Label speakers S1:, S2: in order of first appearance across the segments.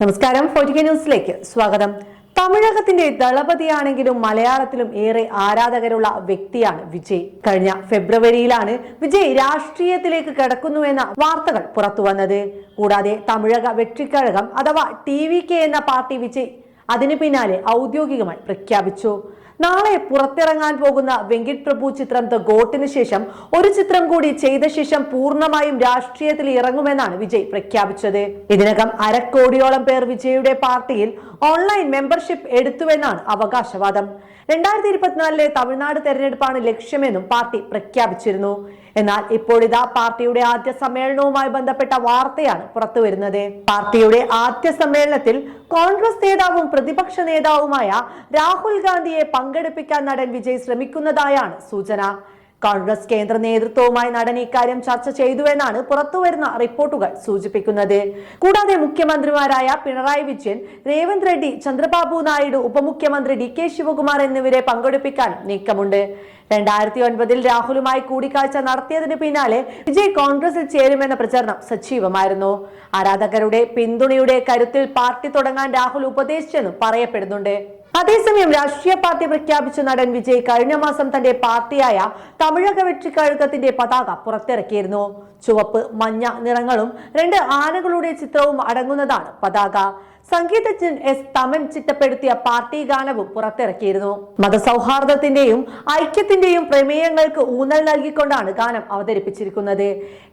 S1: നമസ്കാരം. ഫോർട്ടിക്ക ന്യൂസിലേക്ക് സ്വാഗതം. തമിഴകത്തിന്റെ ദളപതിയാണെങ്കിലും മലയാളത്തിലും ഏറെ ആരാധകരുള്ള വ്യക്തിയാണ് വിജയ്. കഴിഞ്ഞ ഫെബ്രുവരിയിലാണ് വിജയ് രാഷ്ട്രീയത്തിലേക്ക് കടക്കുന്നുവെന്ന വാർത്തകൾ പുറത്തു വന്നത് കൂടാതെ തമിഴക വെട്ടിക്കഴകം അഥവാ ടി വി കെ എന്ന പാർട്ടി വിജയ് അതിനു പിന്നാലെ ഔദ്യോഗികമായി പ്രഖ്യാപിച്ചു. നാളെ പുറത്തിറങ്ങാൻ പോകുന്ന വെങ്കിട്ട് പ്രഭു ചിത്രം ദ ഗോട്ടിന് ശേഷം ഒരു ചിത്രം കൂടി ചെയ്ത ശേഷം പൂർണമായും രാഷ്ട്രീയത്തിൽ ഇറങ്ങുമെന്നാണ് വിജയ് പ്രഖ്യാപിച്ചത്. ഇതിനകം അരക്കോടിയോളം പേർ വിജയുടെ പാർട്ടിയിൽ ഓൺലൈൻ മെമ്പർഷിപ്പ് എടുത്തുവെന്നാണ് അവകാശവാദം. രണ്ടായിരത്തി ഇരുപത്തിനാലിലെ തമിഴ്നാട് തെരഞ്ഞെടുപ്പാണ് ലക്ഷ്യമെന്നും പാർട്ടി പ്രഖ്യാപിച്ചിരുന്നു. എന്നാൽ ഇപ്പോഴിതാ പാർട്ടിയുടെ ആദ്യ സമ്മേളനവുമായി ബന്ധപ്പെട്ട വാർത്തയാണ് പുറത്തുവരുന്നത്. പാർട്ടിയുടെ ആദ്യ സമ്മേളനത്തിൽ കോൺഗ്രസ് നേതാവും പ്രതിപക്ഷ നേതാവുമായ രാഹുൽ ഗാന്ധിയെ പങ്കെടുപ്പിക്കാൻ നടൻ വിജയ് ശ്രമിക്കുന്നതായാണ് സൂചന. കോൺഗ്രസ് കേന്ദ്ര നേതൃത്വവുമായി നടൻ ഇക്കാര്യം ചർച്ച ചെയ്തുവെന്നാണ് പുറത്തുവരുന്ന റിപ്പോർട്ടുകൾ സൂചിപ്പിക്കുന്നത്. കൂടാതെ മുഖ്യമന്ത്രിമാരായ പിണറായി വിജയൻ രേവന്ത് റെഡ്ഡി ചന്ദ്രബാബു നായിഡു ഉപമുഖ്യമന്ത്രി ഡി കെ ശിവകുമാർ എന്നിവരെ പങ്കെടുപ്പിക്കാൻ നീക്കമുണ്ട്. രണ്ടായിരത്തി ഒൻപതിൽ രാഹുലുമായി കൂടിക്കാഴ്ച നടത്തിയതിന് പിന്നാലെ വിജയ് കോൺഗ്രസിൽ ചേരുമെന്ന പ്രചരണം സജീവമായിരുന്നു. ആരാധകരുടെ പിന്തുണയുടെ കരുത്തിൽ പാർട്ടി തുടങ്ങാൻ രാഹുൽ ഉപദേശിച്ചെന്നും പറയപ്പെടുന്നുണ്ട്. അതേസമയം രാഷ്ട്രീയ പാർട്ടി പ്രഖ്യാപിച്ച നടൻ വിജയ് കഴിഞ്ഞ മാസം തന്റെ പാർട്ടിയായ തമിഴക വെற்றி പതാക പുറത്തിറക്കിയിരുന്നു. ചുവപ്പ് മഞ്ഞ നിറങ്ങളും രണ്ട് ആനകളുടെ ചിത്രവും അടങ്ങുന്നതാണ് പതാക. സംഗീതജ്ഞൻ എസ് തമൻ ചിട്ടപ്പെടുത്തിയ പാർട്ടി ഗാനവും പുറത്തിറക്കിയിരുന്നു. മതസൗഹാർദ്ദത്തിന്റെയും ഐക്യത്തിന്റെയും പ്രമേയങ്ങൾക്ക് ഊന്നൽ നൽകിക്കൊണ്ടാണ് ഗാനം അവതരിപ്പിച്ചിരിക്കുന്നത്.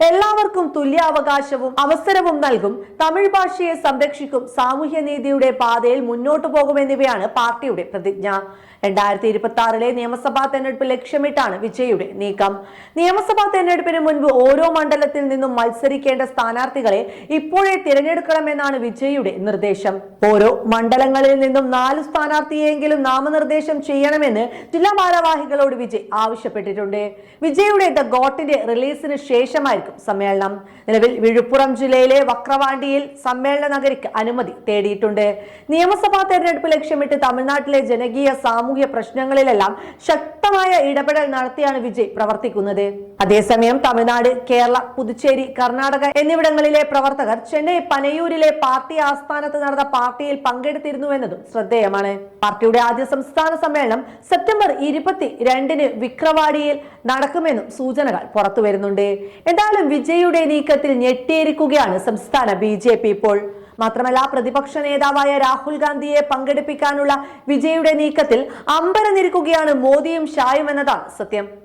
S1: എല്ലാവർക്കും തുല്യ അവകാശവും അവസരവും നൽകും തമിഴ് ഭാഷയെ സംരക്ഷിക്കും സാമൂഹ്യ സാമൂഹ്യനീതിയുടെ പാതയിൽ മുന്നോട്ടു പോകുമെന്നിവയാണ് പാർട്ടിയുടെ പ്രതിജ്ഞ. രണ്ടായിരത്തി ഇരുപത്തി ആറിലെ നിയമസഭാ തെരഞ്ഞെടുപ്പ് ലക്ഷ്യമിട്ടാണ് വിജയുടെ നീക്കം. നിയമസഭാ തെരഞ്ഞെടുപ്പിന് മുൻപ് ഓരോ മണ്ഡലത്തിൽ നിന്നും മത്സരിക്കേണ്ട സ്ഥാനാർത്ഥികളെ ഇപ്പോഴേ തിരഞ്ഞെടുക്കണമെന്നാണ് വിജയുടെ നിർദ്ദേശം. ഓരോ മണ്ഡലങ്ങളിൽ നിന്നും നാല് സ്ഥാനാർത്ഥിയെങ്കിലും നാമനിർദ്ദേശം ചെയ്യണമെന്ന് ജില്ലാ ഭാരവാഹികളോട് വിജയ് ആവശ്യപ്പെട്ടിട്ടുണ്ട്. വിജയുടെ ദ ഗോട്ടിന്റെ റിലീസിന് ശേഷമായിരിക്കും സമ്മേളനം. നിലവിൽ വിഴുപ്പുറം ജില്ലയിലെ വക്രവാണ്ടിയിൽ സമ്മേളന നഗരിക്ക് അനുമതി തേടിയിട്ടുണ്ട്. നിയമസഭാ തെരഞ്ഞെടുപ്പ് ലക്ഷ്യമിട്ട് തമിഴ്നാട്ടിലെ ജനകീയ സാമൂഹ്യ പ്രശ്നങ്ങളിലെല്ലാം ശക്തമായ ഇടപെടൽ നടത്തിയാണ് വിജയ് പ്രവർത്തിക്കുന്നത്. അതേസമയം തമിഴ്നാട് കേരള പുതുച്ചേരി കർണാടക എന്നിവിടങ്ങളിലെ പ്രവർത്തകർ ചെന്നൈ പനയൂരിലെ പാർട്ടി ആസ്ഥാനത്ത് നടന്ന പാർട്ടിയിൽ പങ്കെടുത്തിരുന്നുവെന്നതും ശ്രദ്ധേയമാണ്. പാർട്ടിയുടെ ആദ്യ സംസ്ഥാന സമ്മേളനം സെപ്റ്റംബർ ഇരുപത്തി രണ്ടിന് വിക്രവാടിയിൽ നടക്കുമെന്നും സൂചനകൾ പുറത്തു വരുന്നുണ്ട്. എന്തായാലും വിജയുടെ നീക്കത്തിൽ ഞെട്ടിയിരിക്കുകയാണ് സംസ്ഥാന ബി ഇപ്പോൾ. മാത്രമല്ല പ്രതിപക്ഷ നേതാവായ രാഹുൽ ഗാന്ധിയെ പങ്കെടുപ്പിക്കാനുള്ള വിജയുടെ നീക്കത്തിൽ അമ്പരന്നിരിക്കുകയാണ് മോദിയും ഷായും എന്നതാണ് സത്യം.